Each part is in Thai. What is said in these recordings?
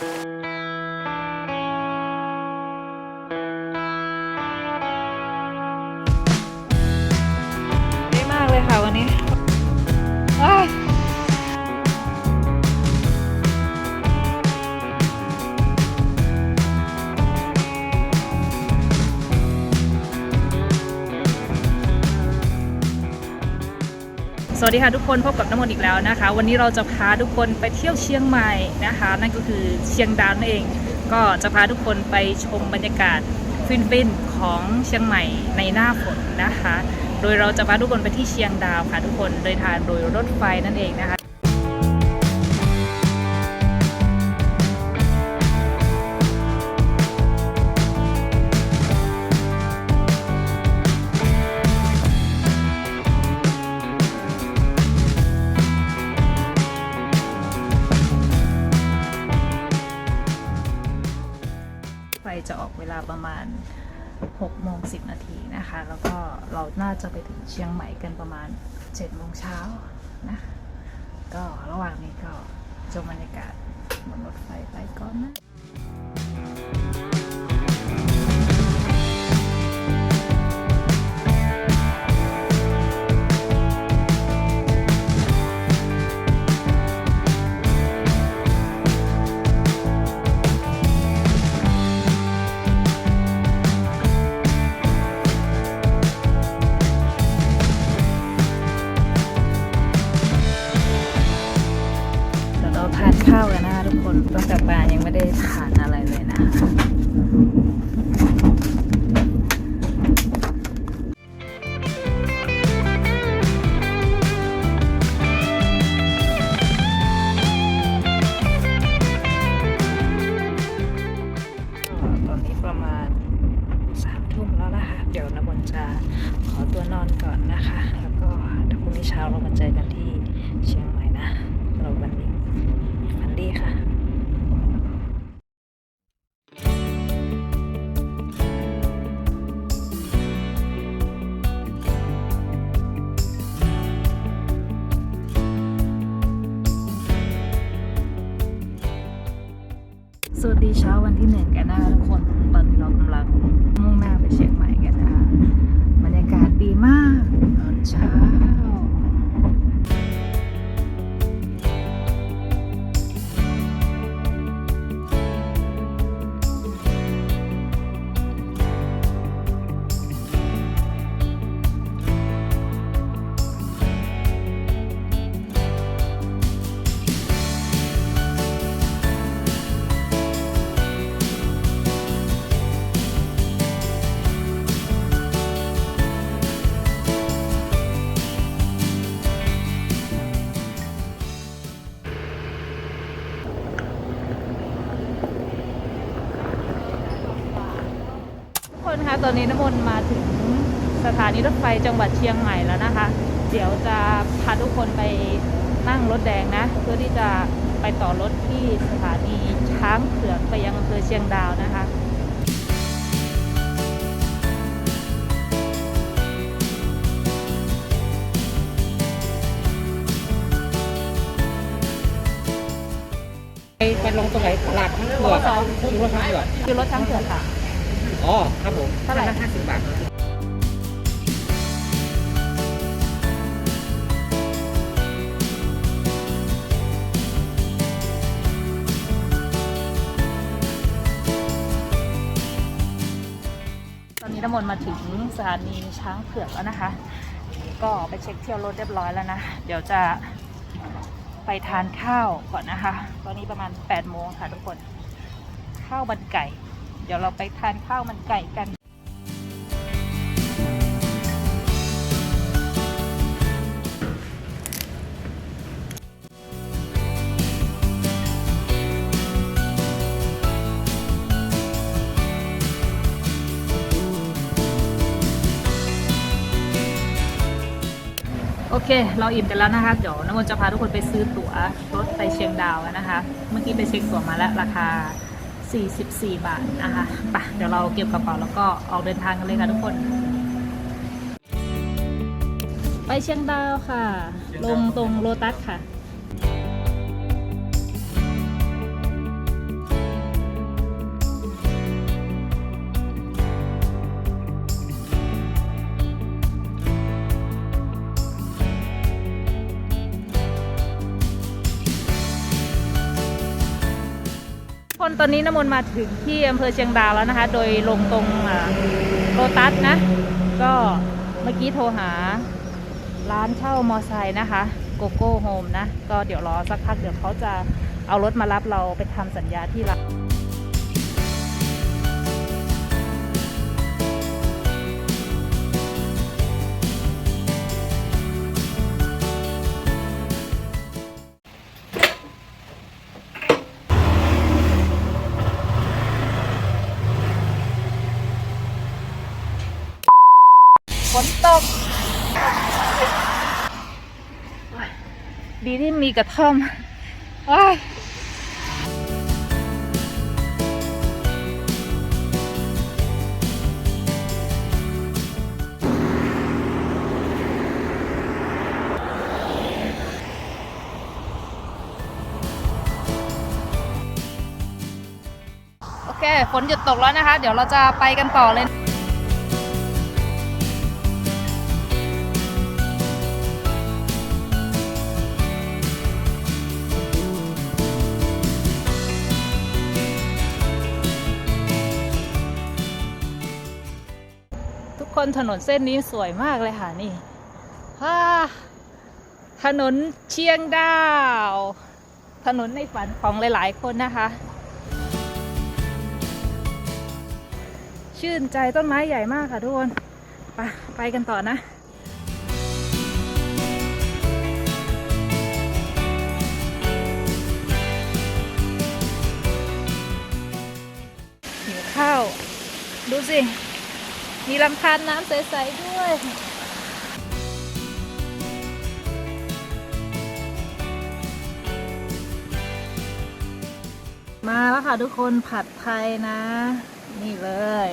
ดี สวัสดีค่ะทุกคนพบกับน้ำมนต์อีกแล้วนะคะ วันนี้เราจะพาทุกคนไปเที่ยวเชียงใหม่นะคะ นั่นก็คือเชียงดาวนั่นเอง ก็จะพาทุกคนไปชมบรรยากาศฟินๆของเชียงใหม่ในหน้าฝนนะคะ โดยเราจะพาทุกคนไปที่เชียงดาวค่ะทุกคนโดยทางโดยรถไฟนั่นเองนะคะ จะออกเวลาประมาณ6โมง10 นาทีนะคะ แล้วก็เราน่าจะไปถึงเชียงใหม่กันประมาณ7โมงเช้านะก็ระหว่างนี้ก็ชมบรรยากาศบนรถไฟไปก่อนนะ ตอนนี้น้ำมนต์มาถึงสถานีรถไฟจังหวัดเชียงใหม่แล้วนะคะ เดี๋ยวจะพาทุกคนไปนั่งรถแดงนะ เพื่อที่จะไปต่อรถที่สถานีช้างเผือกไปยังอำเภอเชียงดาวนะคะไปไปลงตรงไหนตลาดทั้งเผือกคุณรถทั้งเผือกคือรถช้างเผือกค่ะ อ๋อครับผมเท่าไหร่ ห้าสิบบาทตอนนี้น้ำมนต์มาถึงสถานีช้างเผือกแล้วนะคะ ก็ไปเช็คเที่ยวรถเรียบร้อยแล้วนะ เดี๋ยวจะไปทานข้าวก่อนนะคะ ตอนนี้ประมาณ8โมงค่ะทุกคน ข้าวมันไก่ เดี๋ยวเราไปทานข้าวมันไก่กันโอเค เราอิ่มกันแล้วนะคะ เดี๋ยวน้ำมนจะพาทุกคนไปซื้อตั๋วรถไปเชียงดาวนะคะ เมื่อกี้ไปเช็คตั๋วมาแล้วราคา 44 บาทนะคะปะเดี๋ยวเราเก็บกระเป๋าแล้วก็ออกเดินทางกันเลยค่ะทุกคน ไปเชียงดาวค่ะ ลงตรงโลตัสค่ะ คนตอนนี้น้ำมนต์มาถึงที่อำเภอเชียงดาวแล้วนะคะ โดยลงตรงโรตัสนะ ก็เมื่อกี้โทรหาร้านเช่ามอไซค์นะคะโกโก้โฮมนะ ก็เดี๋ยวรอสักพักเดี๋ยวเขาจะเอารถมารับเราไปทำสัญญาที่ร้า ที่มีกระท่อมว้ายโอเค ฝนหยุดตกแล้วนะคะ เดี๋ยวเราจะไปกันต่อเลย คนถนนเส้นนี้สวยมากเลยค่ะนี่ถนนเชียงดาว ถนนในฝันของหลายๆ คนนะคะ ชื่นใจต้นไม้ใหญ่มากค่ะทุกคน ไปไปกันต่อนะหิวข้าว ดูสิ มีลำธารน้ำใส ๆ ด้วย มาแล้วค่ะทุกคนผัดไทยนะ นี่เลย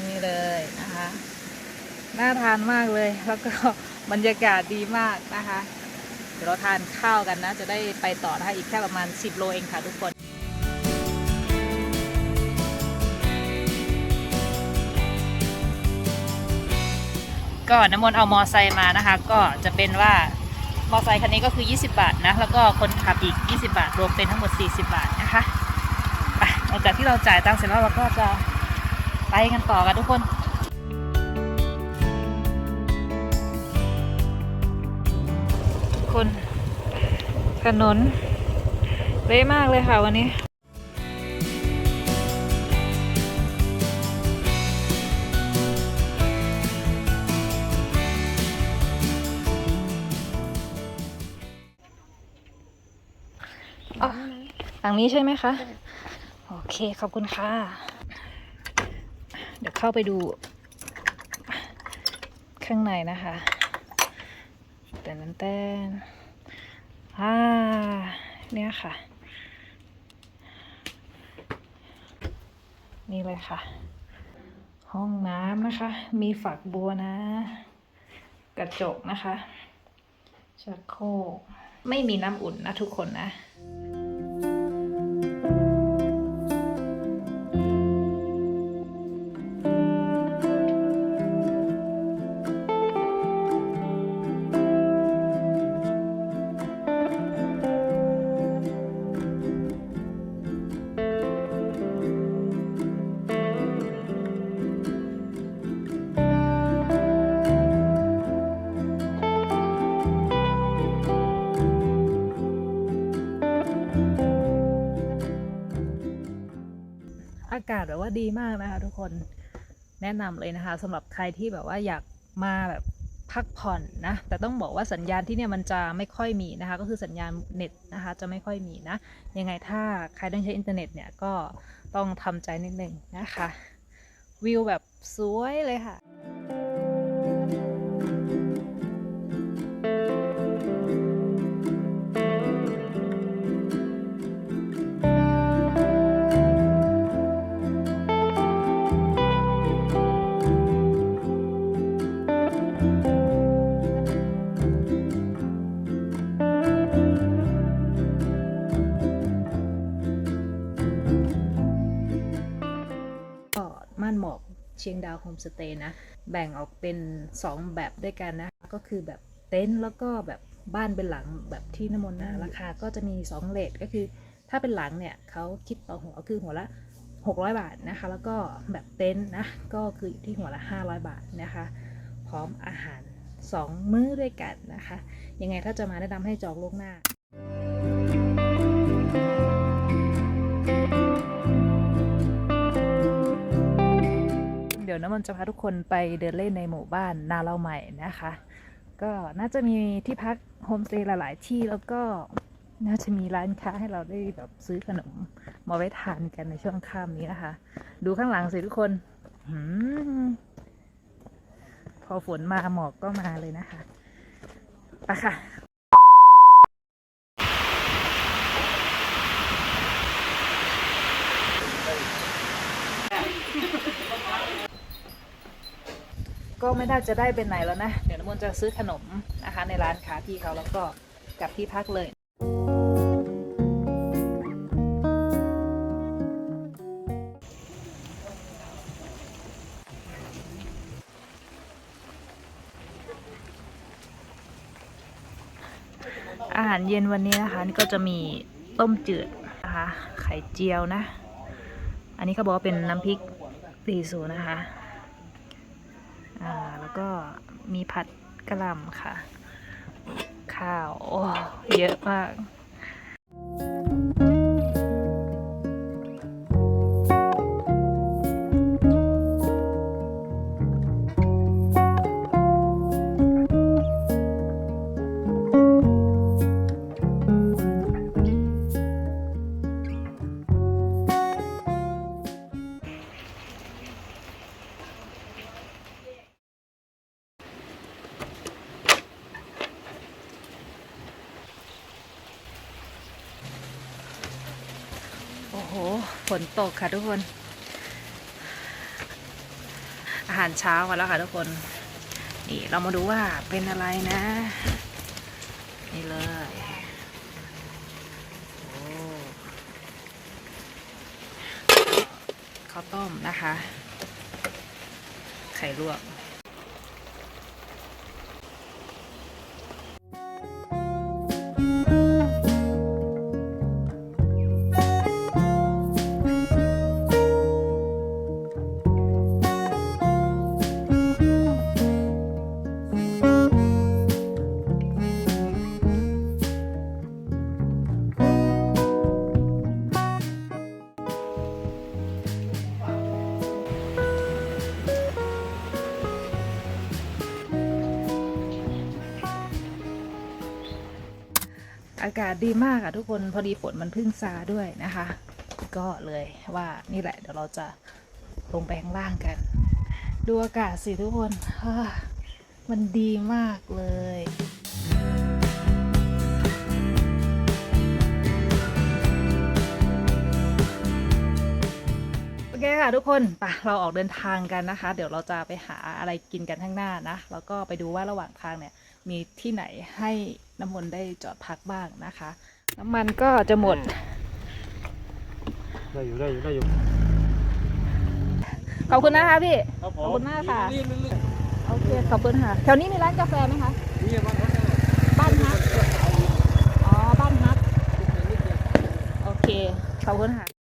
นี่เลยนะคะ น่าทานมากเลยแล้วก็บรรยากาศดีมากนะคะ เดี๋ยวเราทานข้าวกันนะ จะได้ไปต่อนะคะอีกแค่ประมาณ 10 โลเองค่ะทุกคน ก็น้ำมนต์เอามอไซค์มานะคะ ก็จะเป็นว่ามอไซค์คันนี้ก็คือ 20 บาทนะ แล้วก็คนขับอีก 20 บาท รวมเป็นทั้งหมด 40 บาทนะคะไปหลังจากที่เราจ่ายตังค์เสร็จแล้วเราก็จะไปกันต่อกันทุกคนคนถนนเละมากเลยค่ะวันนี้ หลังนี้ใช่ไหมคะ โอเค ขอบคุณค่ะ เดี๋ยวเข้าไปดู ข้างในนะคะแต่นั้นแต้นอ่าเนี่ยค่ะ นี่เลยค่ะ ห้องน้ำนะคะ มีฝักบัวนะ กระจกนะคะชักโครกไม่มีน้ำอุ่นนะทุกคนนะ ว่าดีมากนะคะทุกคนแนะนำเลยนะคะสำหรับใครที่แบบว่าอยากมาแบบพักผ่อนนะ แต่ต้องบอกว่าสัญญาณที่เนี่ยมันจะไม่ค่อยมีนะคะ ก็คือสัญญาณเน็ตนะคะจะไม่ค่อยมีนะ ยังไงถ้าใครต้องใช้อินเทอร์เน็ตเนี่ยก็ต้องทำใจนิดนึงนะคะ วิวแบบสวยเลยค่ะ เชียงดาวโฮมสเตย์นะ แบ่งออกเป็น 2 แบบด้วยกันนะ ก็คือแบบเต็นท์แล้วก็แบบบ้านเป็นหลังแบบที่น้ำมนต์นะราคาก็จะมี 2 เลทก็คือ ถ้าเป็นหลังเนี่ยเขาคิดต่อหัวคือหัวละ 600 บาทนะคะ แล้วก็แบบเต็นท์นะ ก็คืออยู่ที่หัวละ 500 บาทนะคะ พร้อมอาหาร 2 มื้อด้วยกันนะคะ ยังไงถ้าจะมาแนะนำให้จองล่วงหน้าเดี๋ ยวน้ำมันต์จะพาทุกคนไปเดินเล่นในหมู่บ้านนาเราใหม่นะคะ ก็น่าจะมีที่พักโฮมสเตย์หลาย ๆ ที่แล้วก็น่าจะมีร้านค้าให้เราได้แบบซื้อขนมมาไว้ทานกันในช่วงค่ำนี้นะคะ ดูข้างหลังสิทุกคนพอฝนมาหมอกก็มาเลยนะคะไปค่ะ ก็ไม่น่าจะได้เป็นไหนแล้วนะ เดี๋ยวน้ำมนต์จะซื้อขนมนะคะ ในร้านค้าพี่เขาแล้วก็กลับที่พักเลยอาหารเย็นวันนี้นะคะ นี่ก็จะมีต้มจืดนะคะ ไข่เจียวนะ อันนี้เขาบอกว่าเป็นน้ำพริกตีสูนะคะ แล้วก็มีผัดกระหล่ำค่ะ ข้าว เยอะมาก โอ้โหฝนตกค่ะทุกคน อาหารเช้ามาแล้วค่ะทุกคน นี่เรามาดูว่าเป็นอะไรนะ นี่เลยโอ้ข้าวต้มนะคะ ไข่ลวกากาศดีมากอะทุกคนพอดีฝนมันพึ่งซาด้วยนะคะ ก็เลยว่านี่แหละเดี๋ยวเราจะลงไปข้างล่างกัน ดูอากาศสิทุกคนมันดีมากเลยโอเคค่ะทุกคนไปเราออกเดินทางกันนะคะ เดี๋ยวเราจะไปหาอะไรกินกันข้างหน้านะ แล้วก็ไปดูว่าระหว่างทางเนี่ยมีที่ไหนให้ น้ำมนต์ได้จอดพักบ้างนะคะ น้ำมันก็จะหมด ได้อยู่ได้อยู่ได้อยู่ขอบคุณนะคะพี่ ครับผขอบคุณมากค่ะ รีบๆรีบโอเค ขอบคุณค่ะ แถวนี้มีร้านกาแฟไหมคะ ๆนี่มันรถบ้านฮัก อ๋อ บ้านฮัก โอเค ขอบคุณค่ะ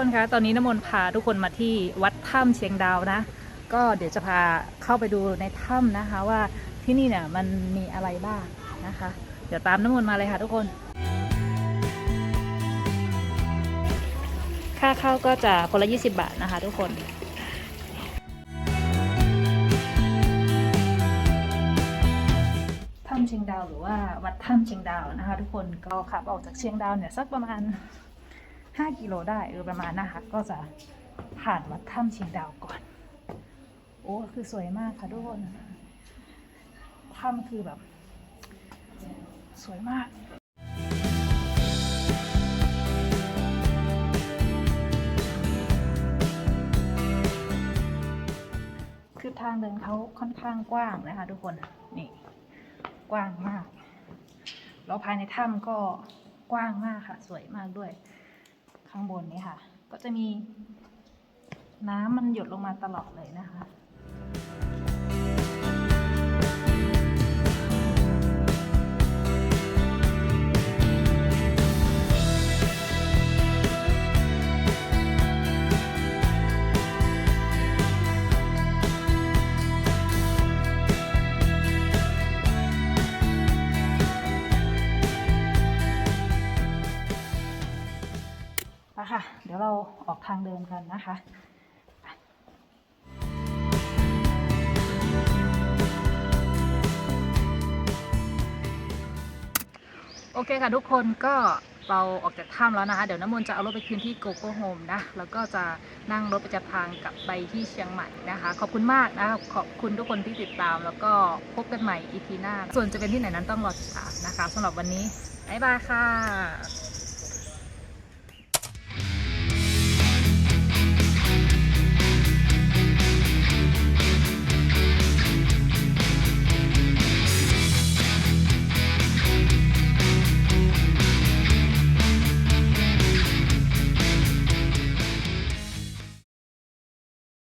คนคะตอนนี้น้ำมนต์พาทุกคนมาที่วัดถ้ำเชียงดาวนะ ก็เดี๋ยวจะพาเข้าไปดูในถ้ำนะคะว่าที่นี่เนี่ยมันมีอะไรบ้างนะคะ เดี๋ยวตามน้ำมนต์มาเลยค่ะทุกคน ค่าเข้าก็จะคนละ 20 บาทนะคะ ทุกคนถ้ำเชียงดาวหรือว่าวัดถ้ำเชียงดาวนะคะ ทุกคนก็ขับออกจากเชียงดาวเนี่ยสักประมาณ 5กิโลได้หรือประมาณนะคะ ก็จะผ่านวัดถ้ำเชียงดาวก่อน โอ้คือสวยมากค่ะทุกคนถ้ำคือแบบ สวยมากคือทางเดินเขาค่อนข้างกว้างนะคะ ทุกคนนี่กว้างมาก แล้วภายในถ้ำก็กว้างมากค่ะ สวยมากด้วย ข้างบนนี้ค่ะ ก็จะมีน้ำมันหยดลงมาตลอดเลยนะคะ ยวเราออกทางเดินกันนะคะโอเคค่ะทุกคนก็เราออกจากถ้ำแล้วนะคะ เดี๋ยวน้ำมนต์จะเอารถไปคืนที่โกโก้โฮมนะ แล้วก็จะนั่งรถประจำทางกลับไปที่เชียงใหม่นะคะ ขอบคุณมากนะคะขอบคุณทุกคนที่ติดตาม แล้วก็พบกันใหม่อีพีหน้า ส่วนจะเป็นที่ไหนนั้นต้องรอติดตามนะคะสำหรับวันนี้บ๊ายบายค่ะ